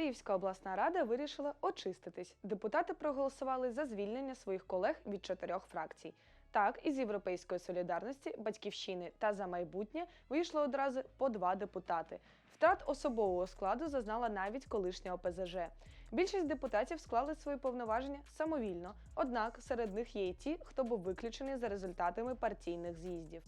Київська обласна рада вирішила очиститись. Депутати проголосували за звільнення своїх колег від чотирьох фракцій. Так, із Європейської солідарності, батьківщини та за майбутнє вийшло одразу по два депутати. Втрат особового складу зазнала навіть колишня ОПЗЖ. Більшість депутатів склали свої повноваження самовільно, однак серед них є й ті, хто був виключений за результатами партійних з'їздів.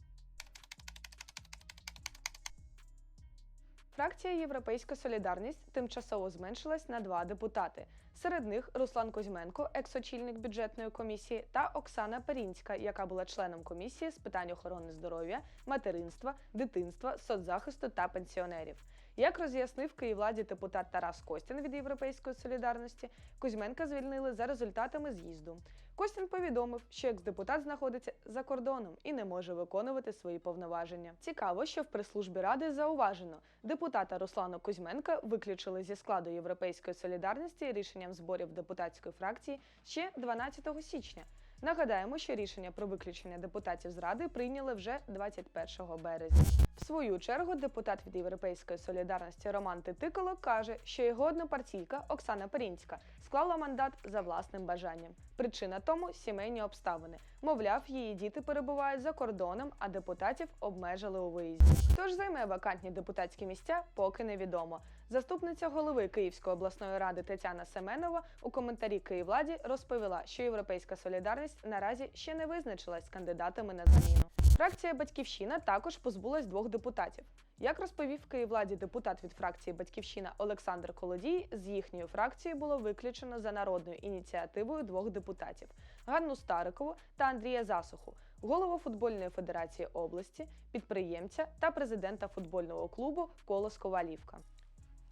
Фракція Європейська Солідарність тимчасово зменшилась на два депутати. Серед них Руслан Кузьменко, екс-очільник бюджетної комісії, та Оксана Перінська, яка була членом комісії з питань охорони здоров'я, материнства, дитинства, соцзахисту та пенсіонерів. Як роз'яснив Київладі депутат Тарас Костін від Європейської солідарності, Кузьменка звільнили за результатами з'їзду. Костін повідомив, що екс-депутат знаходиться за кордоном і не може виконувати свої повноваження. Цікаво, що в прес-службі ради зауважено, депутата Руслана Кузьменка виключили зі складу Європейської солідарності рішенням зборів депутатської фракції ще 12 січня. Нагадаємо, що рішення про виключення депутатів з ради прийняли вже 21 березня. В свою чергу депутат від Європейської солідарності Роман Титикало каже, що його однопартійка Оксана Перінська склала мандат за власним бажанням. Причина тому сімейні обставини. Мовляв, її діти перебувають за кордоном, а депутатів обмежили у виїзді. Хто ж займе вакантні депутатські місця, поки невідомо. Заступниця голови Київської обласної ради Тетяна Семенова у коментарі Київладі розповіла, що Європейська солідарність наразі ще не визначилась з кандидатами на заміну. Фракція Батьківщина також позбулась двох депутатів. Як розповів Київладі депутат від фракції Батьківщина Олександр Колодій, з їхньої фракції було виключено за народною ініціативою двох депутатів Ганну Старикову та Андрія Засуху, голову футбольної федерації області, підприємця та президента футбольного клубу Колос Ковалівка.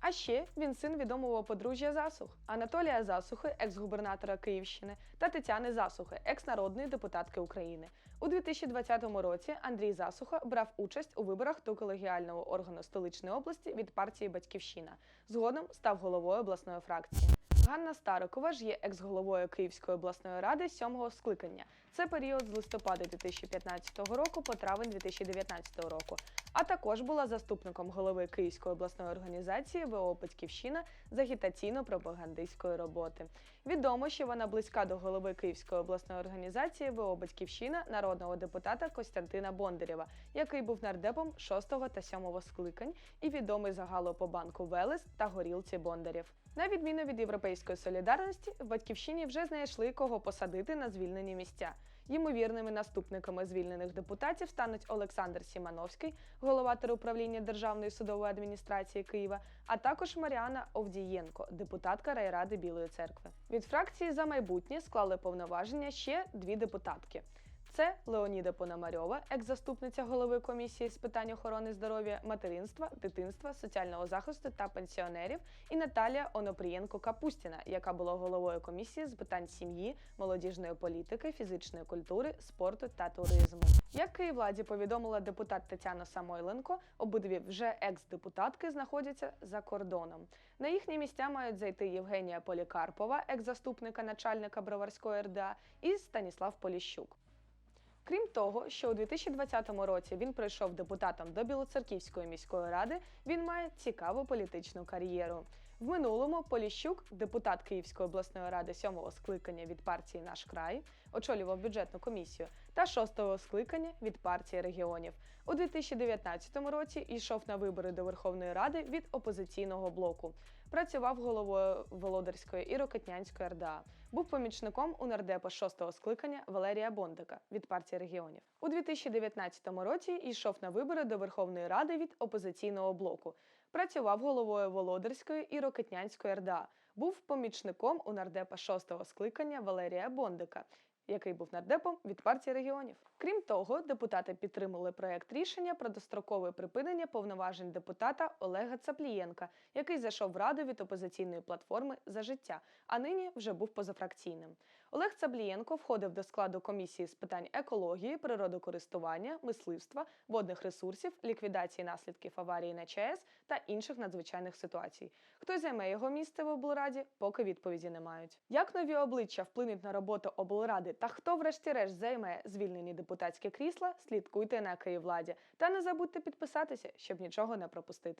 А ще він син відомого подружжя Засух Анатолія Засухи, екс-губернатора Київщини, та Тетяни Засухи, екс-народної депутатки України. У 2020 році Андрій Засуха брав участь у виборах до колегіального органу столичної області від партії Батьківщина. Згодом став головою обласної фракції. Ганна Старикова ж є екс-головою Київської обласної ради сьомого скликання. Це період з листопада 2015 року по травень 2019 року. А також була заступником голови Київської обласної організації ВО Батьківщина з агітаційно-пропагандистської роботи. Відомо, що вона близька до голови Київської обласної організації ВО Батьківщина народного депутата Костянтина Бондарєва, який був нардепом 6 та 7 скликань і відомий загалу по банку Велес та горілці Бондарєв. На відміну від європейської солідарності, в батьківщині вже знайшли кого посадити на звільнені місця. Ймовірними наступниками звільнених депутатів стануть Олександр Сімановський, голова теруправління Державної судової адміністрації Києва, а також Маріана Овдієнко, депутатка райради Білої церкви. Від фракції за майбутнє склали повноваження ще дві депутатки. Це Леоніда Пономарьова, екс-заступниця голови комісії з питань охорони здоров'я, материнства, дитинства, соціального захисту та пенсіонерів, і Наталія Онопрієнко Капустіна, яка була головою комісії з питань сім'ї, молодіжної політики, фізичної культури, спорту та туризму. Як Київладі повідомила депутат Тетяна Самойленко, обидві вже екс-депутатки знаходяться за кордоном. На їхні місця мають зайти Євгенія Полікарпова, екс-заступника начальника Броварської РДА, і Станіслав Поліщук. Крім того, що у 2020 році він прийшов депутатом до Білоцерківської міської ради, він має цікаву політичну кар'єру. В минулому Поліщук, депутат Київської обласної ради сьомого скликання від партії Наш край, очолював бюджетну комісію, та шостого скликання від партії регіонів. У 2019 році йшов на вибори до Верховної Ради від опозиційного блоку. Працював головою Володарської і Рокетнянської РДА. Був помічником у нардепа шостого скликання Валерія Бондика від партії регіонів. У 2019 році йшов на вибори до Верховної Ради від опозиційного блоку. Працював головою Володарської і Рокетнянської РДА. Був помічником у нардепа шостого скликання Валерія Бондика. Який був нардепом від партії регіонів. Крім того, депутати підтримали проект рішення про дострокове припинення повноважень депутата Олега Цаплієнка, який зайшов в раду від опозиційної платформи за життя, а нині вже був позафракційним. Олег Цаплієнко входив до складу комісії з питань екології, природокористування, мисливства, водних ресурсів, ліквідації наслідків аварії на ЧАЕС та інших надзвичайних ситуацій. Хто займе його місце в облраді, поки відповіді не мають. Як нові обличчя вплинуть на роботу облради та хто, врешті-решт, займе звільнені депутатські крісла, слідкуйте на Київладі. Та не забудьте підписатися, щоб нічого не пропустити.